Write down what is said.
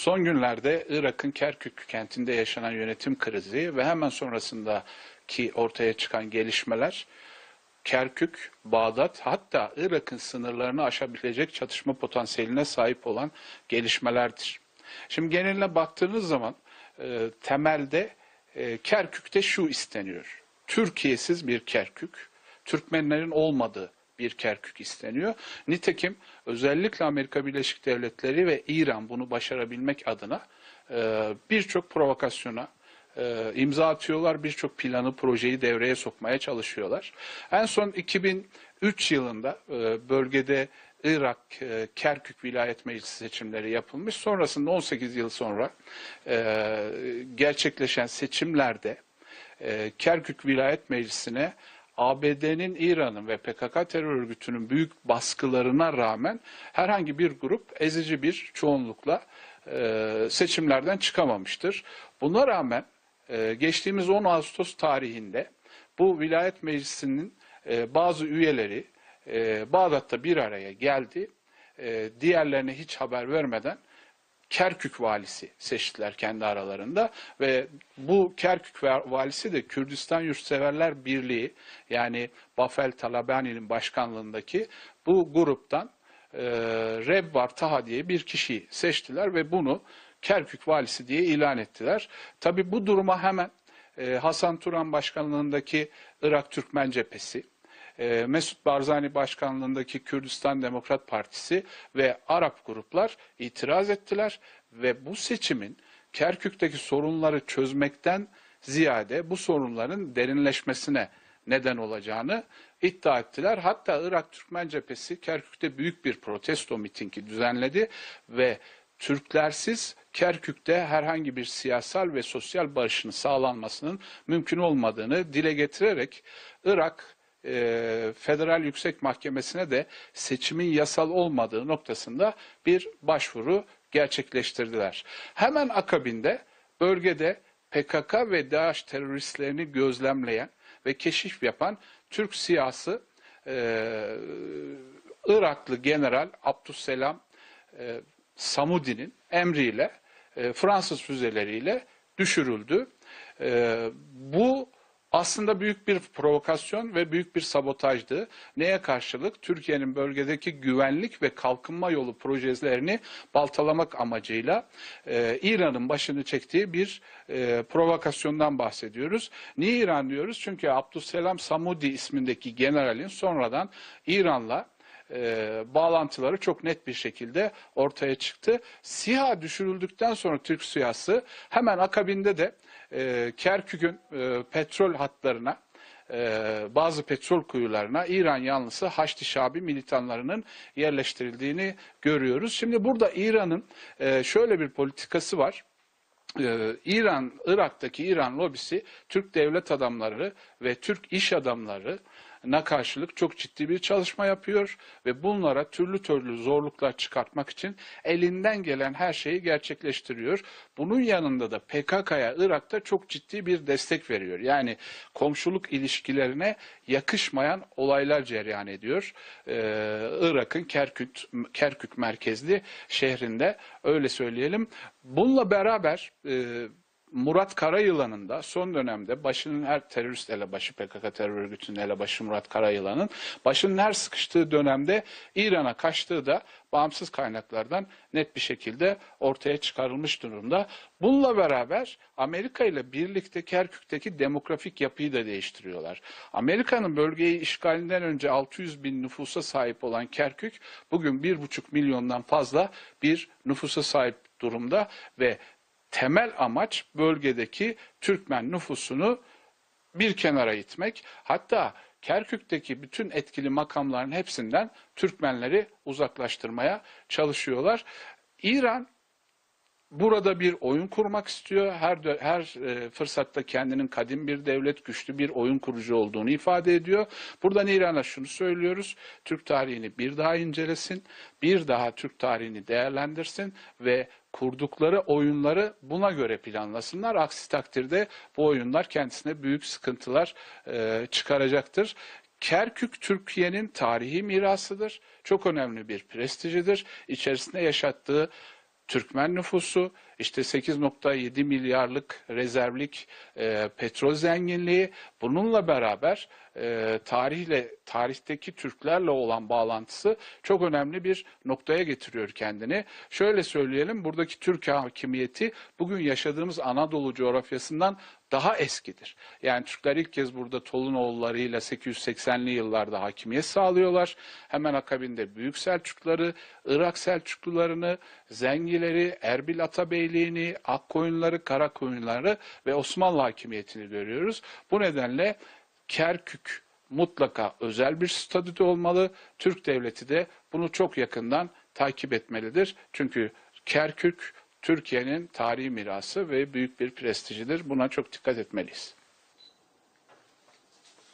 Son günlerde Irak'ın Kerkük kentinde yaşanan yönetim krizi ve hemen sonrasındaki ortaya çıkan gelişmeler Kerkük, Bağdat hatta Irak'ın sınırlarını aşabilecek çatışma potansiyeline sahip olan gelişmelerdir. Şimdi geneline baktığınız zaman e, temelde e, Kerkük'te şu isteniyor. Türkiye'siz bir Kerkük, Türkmenlerin olmadığı bir Kerkük isteniyor. Nitekim özellikle Amerika Birleşik Devletleri ve İran bunu başarabilmek adına e, birçok provokasyona e, imza atıyorlar. Birçok planı, projeyi devreye sokmaya çalışıyorlar. En son 2003 yılında e, bölgede Irak Kerkük Vilayet Meclisi seçimleri yapılmış. Sonrasında 18 yıl sonra gerçekleşen seçimlerde Kerkük Vilayet Meclisi'ne ABD'nin, İran'ın ve PKK terör örgütünün büyük baskılarına rağmen herhangi bir grup ezici bir çoğunlukla e, seçimlerden çıkamamıştır. Buna rağmen e, geçtiğimiz 10 Ağustos tarihinde bu vilayet meclisinin e, bazı üyeleri e, Bağdat'ta bir araya geldi. E, diğerlerine hiç haber vermeden Kerkük valisi seçtiler kendi aralarında ve bu Kerkük valisi de Kürdistan Yurtseverler Birliği yani Bafel Talabani'nin başkanlığındaki bu gruptan e, Rebbar Taha diye bir kişiyi seçtiler ve bunu Kerkük valisi diye ilan ettiler. Tabi bu duruma hemen e, Hasan Turan başkanlığındaki Irak Türkmen Cephesi, e, Mesut Barzani başkanlığındaki Kürdistan Demokrat Partisi ve Arap gruplar itiraz ettiler ve bu seçimin Kerkük'teki sorunları çözmekten ziyade bu sorunların derinleşmesine neden olacağını iddia ettiler. Hatta Irak Türkmen Cephesi Kerkük'te büyük bir protesto mitingi düzenledi ve Türklersiz Kerkük'te herhangi bir siyasal ve sosyal barışın sağlanmasının mümkün olmadığını dile getirerek Irak e, Federal Yüksek Mahkemesi'ne de seçimin yasal olmadığı noktasında bir başvuru gerçekleştirdiler. Hemen akabinde bölgede PKK ve DAEŞ teröristlerini gözlemleyen ve keşif yapan Türk siyasi e, Iraklı General Abdüsselam e, Samudi'nin emriyle e, Fransız füzeleriyle düşürüldü. E, bu aslında büyük bir provokasyon ve büyük bir sabotajdı. Neye karşılık? Türkiye'nin bölgedeki güvenlik ve kalkınma yolu projelerini baltalamak amacıyla e, İran'ın başını çektiği bir e, provokasyondan bahsediyoruz. Niye İran diyoruz? Çünkü Abdüsselam Samudi ismindeki generalin sonradan İran'la e, bağlantıları çok net bir şekilde ortaya çıktı. SİHA düşürüldükten sonra Türk SİHA'sı hemen akabinde de e, Kerkük'ün e, petrol hatlarına e, bazı petrol kuyularına İran yanlısı Haçlı Şabi militanlarının yerleştirildiğini görüyoruz. Şimdi burada İran'ın e, şöyle bir politikası var. Ee, İran, Irak'taki İran lobisi Türk devlet adamları ve Türk iş adamları na karşılık çok ciddi bir çalışma yapıyor ve bunlara türlü türlü zorluklar çıkartmak için elinden gelen her şeyi gerçekleştiriyor. Bunun yanında da PKK'ya Irak'ta çok ciddi bir destek veriyor. Yani komşuluk ilişkilerine yakışmayan olaylar cereyan ediyor. Ee, Irak'ın Kerkük, Kerkük merkezli şehrinde öyle söyleyelim. Bununla beraber e, Murat Karayılan'ın da son dönemde başının her terörist elebaşı PKK terör örgütünün elebaşı Murat Karayılan'ın başının her sıkıştığı dönemde İran'a kaçtığı da bağımsız kaynaklardan net bir şekilde ortaya çıkarılmış durumda. Bununla beraber Amerika ile birlikte Kerkük'teki demografik yapıyı da değiştiriyorlar. Amerika'nın bölgeyi işgalinden önce 600 bin nüfusa sahip olan Kerkük bugün 1,5 milyondan fazla bir nüfusa sahip durumda ve temel amaç bölgedeki Türkmen nüfusunu bir kenara itmek. Hatta Kerkük'teki bütün etkili makamların hepsinden Türkmenleri uzaklaştırmaya çalışıyorlar. İran burada bir oyun kurmak istiyor. Her her e, fırsatta kendinin kadim bir devlet, güçlü bir oyun kurucu olduğunu ifade ediyor. Buradan İran'a şunu söylüyoruz. Türk tarihini bir daha incelesin, bir daha Türk tarihini değerlendirsin ve kurdukları oyunları buna göre planlasınlar. Aksi takdirde bu oyunlar kendisine büyük sıkıntılar e, çıkaracaktır. Kerkük Türkiye'nin tarihi mirasıdır. Çok önemli bir prestijidir. İçerisinde yaşattığı Türkmen nüfusu, işte 8.7 milyarlık rezervlik e, petrol zenginliği, bununla beraber e, tarihle tarihteki Türklerle olan bağlantısı çok önemli bir noktaya getiriyor kendini. Şöyle söyleyelim, buradaki Türk hakimiyeti bugün yaşadığımız Anadolu coğrafyasından daha eskidir. Yani Türkler ilk kez burada Tolunoğullarıyla 880'li yıllarda hakimiyet sağlıyorlar. Hemen akabinde Büyük Selçukları, Irak Selçuklularını, Zengileri, Erbil Atabeyliğini, Akkoyunları, Karakoyunları ve Osmanlı hakimiyetini görüyoruz. Bu nedenle Kerkük mutlaka özel bir statüde olmalı. Türk devleti de bunu çok yakından takip etmelidir. Çünkü Kerkük Türkiye'nin tarihi mirası ve büyük bir prestijidir. Buna çok dikkat etmeliyiz.